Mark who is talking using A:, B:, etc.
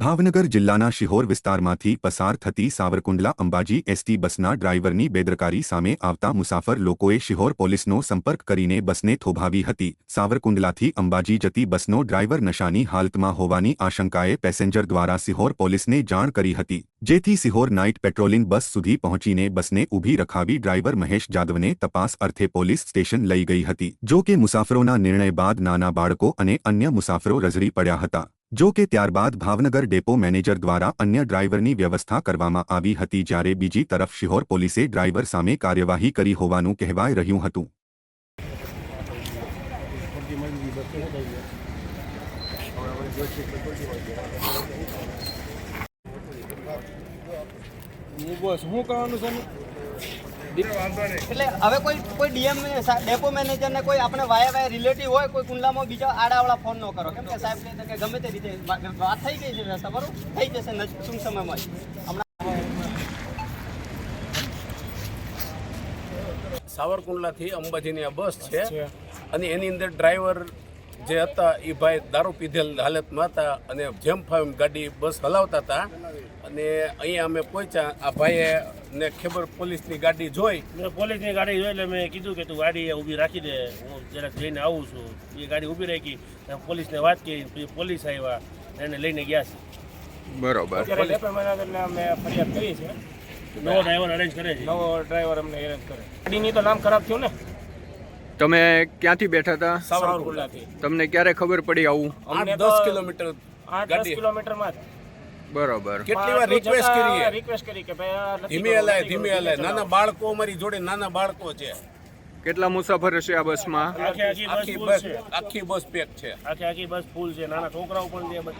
A: ભાવનગર જિલ્લાના શિહોર વિસ્તારમાંથી પસાર થતી સાવરકુંડલા અંબાજી એસટી બસના ડ્રાઈવરની બેદરકારી સામે આવતા મુસાફર લોકોએ શિહોર પોલીસનો સંપર્ક કરીને બસને થોભાવી હતી. સાવરકુંડલાથી અંબાજી જતી બસનો ડ્રાઈવર નશાની હાલતમાં હોવાની આશંકાએ પેસેન્જર દ્વારા સિહોર પોલીસને જાણ કરી હતી. જેથી સિહોર નાઇટ પેટ્રોલિંગ બસ સુધી પહોંચીને બસને ઊભી રખાવી ડ્રાઈવર મહેશ જાદવને તપાસ અર્થે પોલીસ સ્ટેશન લઈ ગઈ હતી. જો કે મુસાફરોના નિર્ણય બાદ નાના બાળકો અને અન્ય મુસાફરો રઝળી પડ્યા હતા. જો કે ત્યારબાદ ભાવનગર ડેપો મેનેજર દ્વારા અન્ય ડ્રાઈવરની વ્યવસ્થા કરવામાં આવી હતી જ્યારે બીજી તરફ શિહોર પોલીસે ડ્રાઈવર સામે કાર્યવાહી કરી હોવાનું કહેવાઈ રહ્યું હતું.
B: બસ કરવાનું છે
C: એટલે હવે કોઈ કોઈ ડીએમ ડેપો મેનેજર ને કોઈ આપણે વાયા વાયા રિલેટિવ હોય કોઈ કુંડલામાં બીજા આડાવાળા ફોન ન કરો. કેમ કે સાહેબ કહે કે ગમે તે રીતે વાત થઈ ગઈ છે બરોબર? થઈ જશે ટૂંક સમયમાં? હમણાં
D: સાવરકુંડલાથી અંબાજીની આ બસ છે. અને એની અંદર ડ્રાઈવર જે હતા એ ભાઈ દારૂ પીધેલ હાલતમાં હતા અને જેમ ફામ ગાડી બસ હલાવતા હતા. અને અહીંયા અમે પહોંચ્યા. આ ભાઈએ ને ખબર પોલીસની ગાડી જોઈ.
E: મેં પોલીસની ગાડી જોઈ એટલે મેં કીધું કે તું ગાડી ઊભી રાખી દે. હું જરાક જઈને આવું છું. એ ગાડી ઊભી રાખી પોલીસને વાત કરી પછી પોલીસ આવ્યા. એને લઈને ગયા છે.
B: બરોબર.
F: મહિના અમે ફરિયાદ કરી છે.
E: નવો ડ્રાઈવર અરેન્જ કરે છે.
F: નવો ડ્રાઈવર અમને અરેન્જ કરે. ગાડીની તો નામ ખરાબ થયું ને.
B: તમે ક્યાંથી બેઠા હતા?
F: સાવરકુંડલાથી.
B: તમને ક્યારે ખબર પડી આવું?
F: અમને
D: દસ કિલોમીટર
F: આઠ દસ કિલોમીટરમાં જ.
B: બરોબર.
D: કેટલી વાર રિક્વેસ્ટ કરી
F: રિક્વેસ્ટ કરી કે ભાઈ
D: ધીમે હલાય ધીમે હલાય નાના બાળકો અમારી જોડે નાના બાળકો છે.
B: કેટલા મુસાફર હશે આ બસમાં?
E: આખી આખી બસ
D: આખી બસ પેક છે.
E: આખી આખી બસ ફૂલ છે. નાના છોકરાઓ પણ છે બસ